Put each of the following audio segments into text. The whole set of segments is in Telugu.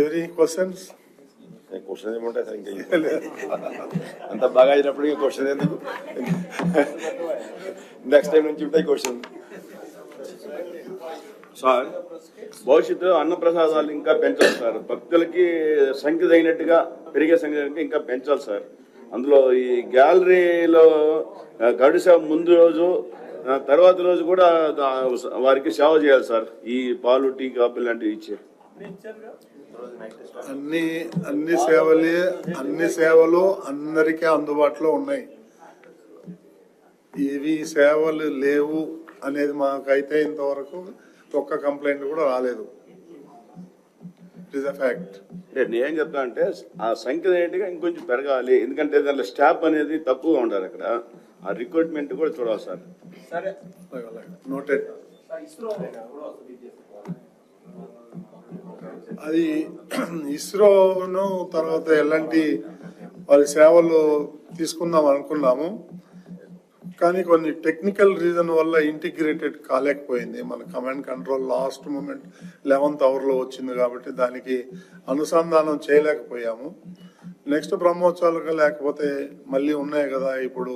ఎవరి క్వశ్చన్స్ క్వశ్చన్ ఏముంటాయి సార్ ఇంకా అంత బాగా అయినప్పుడు ఇంకా క్వశ్చన్ ఎందుకు? నెక్స్ట్ టైం నుంచి ఉంటాయి క్వశ్చన్ సార్ భవిష్యత్తు అన్నప్రసాదాలు ఇంకా పెంచాలి సార్. భక్తులకి సంఖ్య తగినట్టుగా పెరిగే సంఖ్య తగినట్టుగా ఇంకా పెంచాలి సార్. అందులో ఈ గ్యాలరీలో సేవ ముందు రోజు తర్వాత రోజు కూడా వారికి సేవ చేయాలి సార్. ఈ పాలు టీ కాఫీ లాంటివి ఇచ్చే. అన్ని అన్ని సేవలే అన్ని సేవలు అందరికీ అందుబాటులో ఉన్నాయి. ఇవి సేవలు లేవు అనేది మాకైతే ఇంతవరకు ఒక్క కంప్లైంట్ కూడా రాలేదు. ఇట్ ఇస్ అ ఫ్యాక్ట్ అంటే నేనేం చెప్తా అంటే ఆ సంఖ్య తగినట్టుగా ఇంకొంచెం పెరగాలి. ఎందుకంటే దాంట్లో స్టాఫ్ అనేది తక్కువగా ఉండాలి అక్కడ. ఆ రిక్రూట్మెంట్ కూడా చూడాలి సార్. నోటెడ్ అది ఇస్రోను తర్వాత ఎలాంటి వారి సేవలు తీసుకుందాం అనుకున్నాము. కానీ కొన్ని టెక్నికల్ రీజన్ వల్ల ఇంటిగ్రేటెడ్ కాలేకపోయింది. మన command control last moment eleventh అవర్లో వచ్చింది కాబట్టి దానికి అనుసంధానం చేయలేకపోయాము. నెక్స్ట్ బ్రహ్మోత్సవాలుగా లేకపోతే మళ్ళీ ఉన్నాయి కదా ఇప్పుడు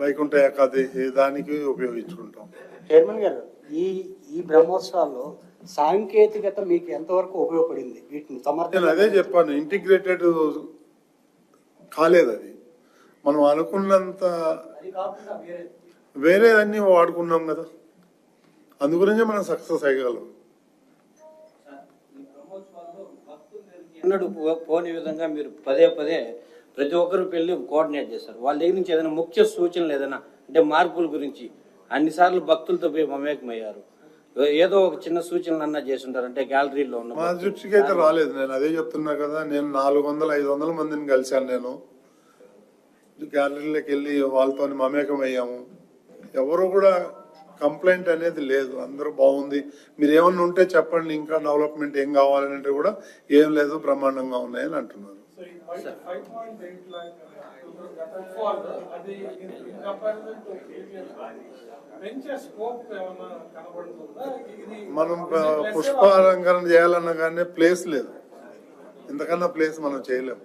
వైకుంఠ ఏకాదశి దానికి ఉపయోగించుకుంటాం. చైర్మన్ గారు ఈ ఈ బ్రహ్మోత్సవాల్లో సాంకేతికత మీకు ఎంతవరకు ఉపయోగపడింది? వీటిని సమర్థన అదే చెప్పాను ఇంటిగ్రేటెడ్ కాలేదు అది. మనం అనుకున్నంత అది వేరే అన్ని వాడుకున్నాం కదా. అందుగురించే మనం సక్సెస్ అయ్యగలం. పోని విధంగా మీరు పదే పదే ప్రతి ఒక్కరు పెళ్ళి కోఆర్డినేట్ చేస్తారు వాళ్ళ దగ్గర నుంచి ఏదైనా ముఖ్య సూచనలు ఏదైనా అంటే మార్పుల గురించి అన్నిసార్లు భక్తులతో పోయి మమేకమయ్యారు. ఏదో ఒక చిన్న సూచనలు అన్నా చేసి ఉంటారు అంటే గ్యాలరీలో ఉన్న మా దృష్టికి అయితే రాలేదు. నేను అదే చెప్తున్నా కదా నేను నాలుగు వందల ఐదు వందల మందిని కలిశాను నేను. గ్యాలరీలోకి వెళ్ళి వాళ్ళతో మమేకం అయ్యాము ఎవరు కూడా కంప్లైంట్ అనేది లేదు. అందరూ బాగుంది. మీరు ఏమన్నా ఉంటే చెప్పండి ఇంకా డెవలప్మెంట్ ఏం కావాలంటే కూడా ఏం లేదు బ్రహ్మాండంగా ఉన్నాయని అంటున్నారు. అది పెంచే స్కోప్ ఏమైనా కనబడుతుందా? మనం పుష్పాలంకరణ చేయాలన్నా కానీ ప్లేస్ లేదు. ఇంతకన్నా ప్లేస్ మనం చేయలేము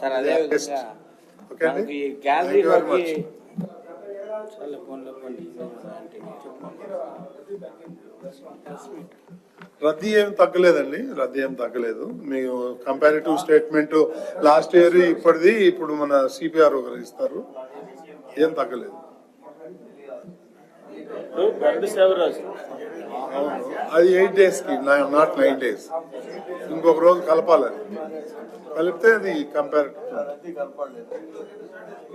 సార్ అదే ఓకే గ్యాలరీ చాలా ఫోన్లో అంటే రద్దీ ఏం తగ్గలేదండి రద్దీ ఏం తగ్గలేదు. మీ కంపారిటివ్ స్టేట్మెంట్ లాస్ట్ ఇయర్ ఇప్పటిది ఇప్పుడు మన సిపిఆర్ ఒకరు ఇస్తారు. ఏం తగ్గలేదు గరుడు సేవ రోజు అవును అది ఎయిట్ డేస్కి నాట్ నైన్ డేస్. ఇంకొక రోజు కలపాలని కలిపితే అది కంపారిటివ్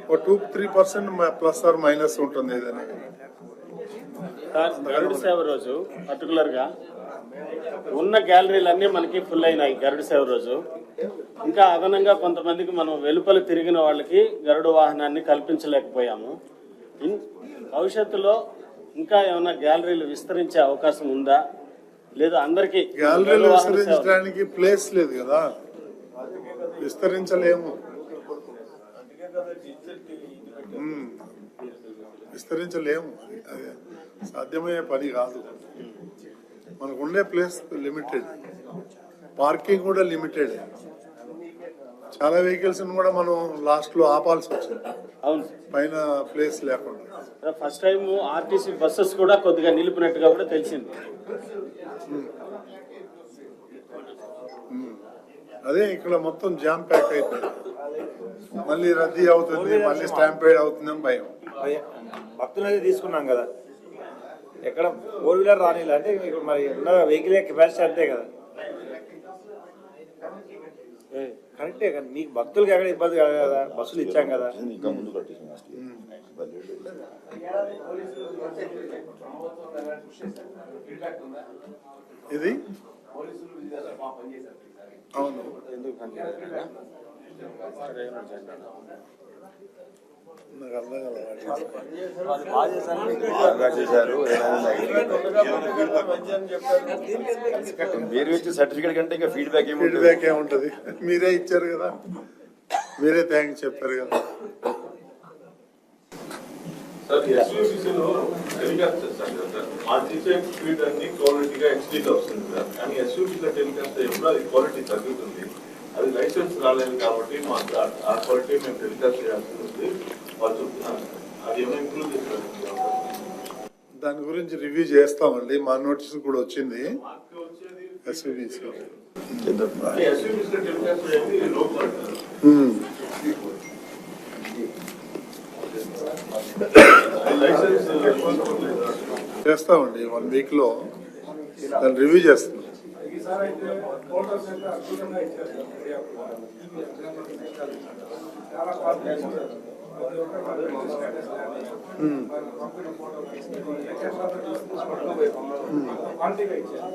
ఒక two three percent plus or minus ఉంటుంది ఏదైనా. గరుడు సేవ రోజు పర్టికులర్గా ఉన్న గ్యాలరీలు అన్ని మనకి ఫుల్ అయినాయి గరుడు సేవ రోజు ఇంకా అదనంగా కొంతమందికి మనం వెలుపల తిరిగిన వాళ్ళకి గరుడు వాహనాన్ని కల్పించలేకపోయాము. భవిష్యత్తులో ఇంకా ఏమైనా గ్యాలరీలు విస్తరించే అవకాశం ఉందా? లేదా అందరికి గ్యాలరీలు విస్తరించడానికి ప్లేస్ లేదు కదా. విస్తరించలేము. విస్తరించలేము. అది సాధ్యమయ్యే పని కాదు. మనకు ఉండే ప్లేస్ లిమిటెడ్. పార్కింగ్ కూడా లిమిటెడ్. చాలా వెహికల్స్ కూడా మనం లాస్ట్లో ఆపాల్సి వచ్చింది. అవును. పైన ప్లేస్ లేకుండా. Sir first time RTC buses కూడా కొద్దిగా నిలిపినట్టుగా కూడా తెలిసింది. అదే ఇక్కడ మొత్తం జామ్ ప్యాక్ అయిపోయింది. మళ్ళీ రద్దీ అవుతుంది మళ్ళీ స్టాంపేడ్ అవుతుందని భయం. భక్తులు అయితే తీసుకున్నాం కదా. ఎక్కడ ఫోర్ వీలర్ రానిలే? అంటే మరి ఉన్న వెహికల్ కెపాసిటీ అంతే కదా. కరెక్టే కదా మీకు భక్తులకి ఎక్కడ ఇబ్బంది కాదు కదా? బస్సులు ఇచ్చాం కదా. ఇంకా ముందు ఇది? అవును. నాకు మీరు ఇచ్చే సర్టిఫికేట్ కంటే ఇంకా ఫీడ్బ్యాక్ ఫీడ్బ్యాక్ ఏముంటది? మీరే ఇచ్చారు కదా. మీరే థ్యాంక్స్ చెప్పారు కదా. సార్ ఎస్యూబీసీలో టెలికాస్ట్ సార్ స్పీడ్ అన్ని క్వాలిటీగా హెచ్డీగా వస్తుంది సార్ కానీ ఎస్యూబీలో టెలికాస్ట్ ఎప్పుడు అది క్వాలిటీ తగ్గుతుంది. అది లైసెన్స్ రాలేదు కాబట్టి మాకు క్వాలిటీ మేము టెలికాస్ట్ చేయాల్సి ఉంది. వాళ్ళు చెప్తున్నారు అది ఏమైనా ఇంప్రూవ్ చేస్తారు దాని గురించి రివ్యూ చేస్తామండి. మా నోటీస్ కూడా వచ్చింది. చేస్తామండి. వన్ వీక్లో. దాన్ని రివ్యూ చేస్తాం. ఈసారి అయితే ఫోటోస్ అయితే అద్భుతంగా ఇచ్చారు. చాలా క్వాలిటీగా ఇచ్చారు.